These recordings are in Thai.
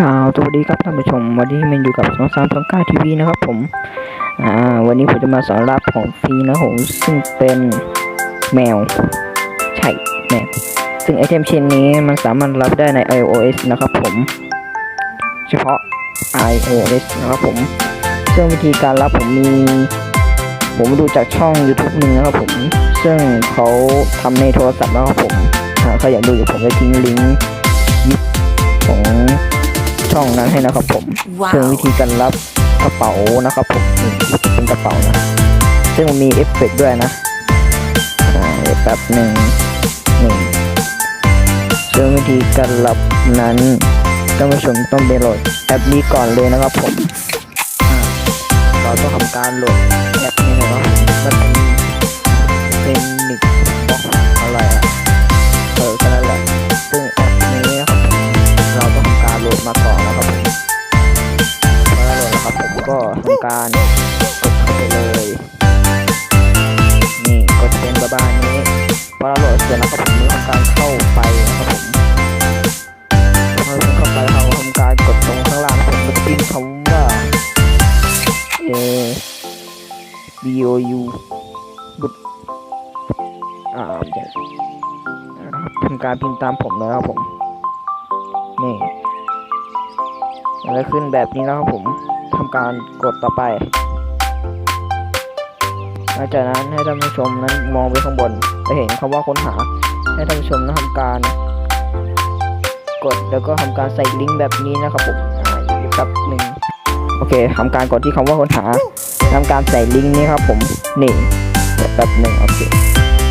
กล่าวสวัสดีครับท่านผู้ชม วันนี้มันอยู่กับสองสามสองเก้าทีวีนะครับผม อ่า วันนี้ผมจะมาสอนรับของฟรีนะผมซึ่งเป็นแมว ใช่แมว ซึ่งไอเทมชิ้นนี้มันสามารถรับได้ใน iOS นะครับผม เฉพาะ iOS นะครับผม ซึ่งวิธีการรับผมมี ผมดูจากช่อง YouTube หนึ่งนะครับผม ซึ่งเขาทำในโทรศัพท์นะครับผมใครอยากดูเดี๋ยวผมจะทิ้งลิงก์ของ ช่องนั้นให้นะครับผมว้าซึ่งววิธีการรับกระเป๋านะครับผมนี่เป็นกระเป๋านะซึ่งมันมีเอฟเฟกต์ด้วยนะอ่าเดี๋ยวแป๊บหนึ่งนี่ซึ่งวิธีการรับนั้นท่านผู้ชมต้องไปโหลดแอปนี้ก่อนเลยนะครับผมอ่าเราต้องทำการโหลดแอปนี้นะครับมันเป็น ก็ทำการกดเข้าไปเลย นี่กดเป็นประมาณนี้พอเราโหลดเสร็จแล้วครับผมทำการเข้าไปนะครับผมพอเราเข้าไปเราทำการกดตรงข้างล่างผมแล้วก็พิมพ์คำว่า A B O U บุตอ่าเดี๋ยวทำการพิมพ์ตามผมเลยครับผม นี่แล้วขึ้นแบบนี้แล้วครับผม ทำการกดต่อไป หลังจากนั้นให้ท่านผู้ชมนั้นมองไปข้างบนจะเห็นคำว่าค้นหา ให้ท่านผู้ชมนั้นทำการ กดแล้วก็ทำการใส่ลิงก์แบบนี้นะครับผมอ่าอีกแป๊บหนึ่งโอเคทำการกดที่คำว่าค้นหาทำการใส่ลิงก์นี้ครับผมนี่เดี๋ยวแป๊บหนึ่งโอเค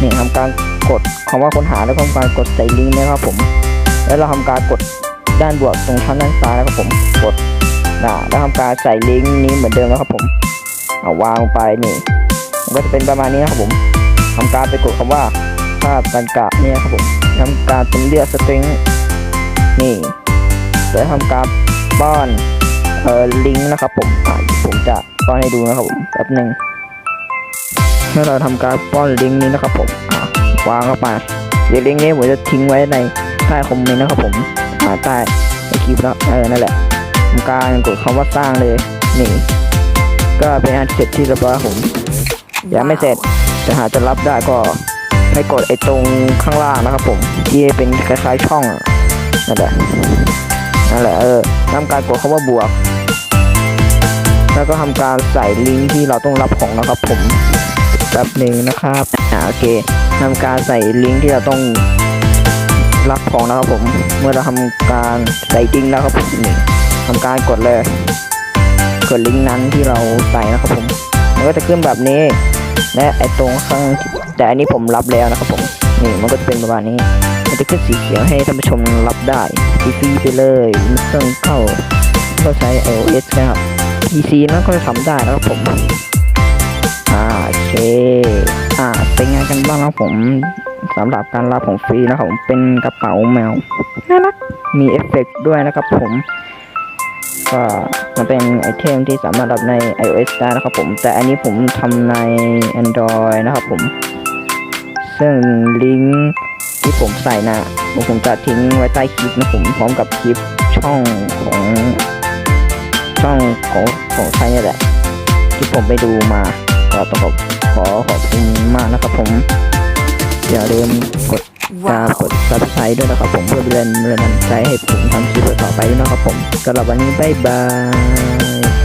นี่ทำการกดคำว่าค้นหาแล้วทำการกดใส่ลิงก์นี้ครับผม แล้วเราทำการกดด้านบวกตรงช่องด้านซ้ายนะครับผมกด นะแล้วทำการใส่ลิงก์นี้เหมือนเดิมแล้วครับผมเอาวางลงไปนี่มันก็จะเป็นประมาณนี้นะครับผมทำการไปกดคำว่าภาพบรรกะเนี่ยครับผมทำการเป็นเลือกสตริงนี่แล้วทำการป้อนเอ่อลิงก์นะครับผมอ่าผมจะป้อนให้ดูนะครับผมแป๊บหนึ่งเมื่อเราทำการป้อนลิงก์นี้นะครับผมอ่าวางเข้าไปเดี๋ยวลิงก์นี้ผมจะทิ้งไว้ในใต้คอมเมนต์นะครับผมอ่าใต้คลิปแล้วเออนั่นแหละ ทำการกดคำว่าสร้างเลยนี่ก็เป็นอันเสร็จที่เรียบร้อยผมยังไม่เสร็จจะหาจะรับได้ก็ให้กดไอ้ตรงข้างล่างนะครับผมที่เป็นคล้ายๆช่องนั่นแหละนั่นแหละเออทำการกดคำว่าบวก แล้วก็ทำการใส่ลิงก์ที่เราต้องรับของนะครับผมแป๊บหนึ่งนะครับอ่าโอเคทำการใส่ลิงก์ที่เราต้องรับของนะครับผม เมื่อเราทำการใส่ลิงแล้วครับผมนี่ ทำการกดเลยกดลิงก์นั้นที่เราใส่นะครับผมมันก็จะขึ้นแบบนี้ และไอตรงข้างแต่อันนี้ผมรับแล้วนะครับผมนี่มันก็จะเป็นประมาณนี้ มันจะขึ้นสีเขียวให้ท่านผู้ชมรับได้ฟรีไปเลยไม่ต้องเข้าเข้าใช้ iOS นะครับ PC นั้นก็จะทำได้นะครับผมอ่าโอเคอ่าเป็นไงกันบ้างครับผมสำหรับการรับของฟรีนะครับผมเป็นกระเป๋าแมวน่ารักมีเอฟเฟกต์ด้วยนะครับผม ก็มันเป็นไอเทมที่สามารถรับใน iOS ได้นะครับผม แต่อันนี้ผมทำใน Android นะครับผม ซึ่งลิงก์ที่ผมใส่นะผมจะทิ้งไว้ใต้คลิปนะผมพร้อมกับคลิปช่องของช่องของของใครเนี่แหละ ที่ผมไปดูมาก็ต้องขอขอบคุณมากนะครับผม อย่าลืมกดว้าวกด subscribe ด้วยนะครับผมเพื่อเป็นแรงบันดาลใจให้ผมทำคลิปต่อไปด้วยนะครับผมสำหรับวันนี้บ๊ายบาย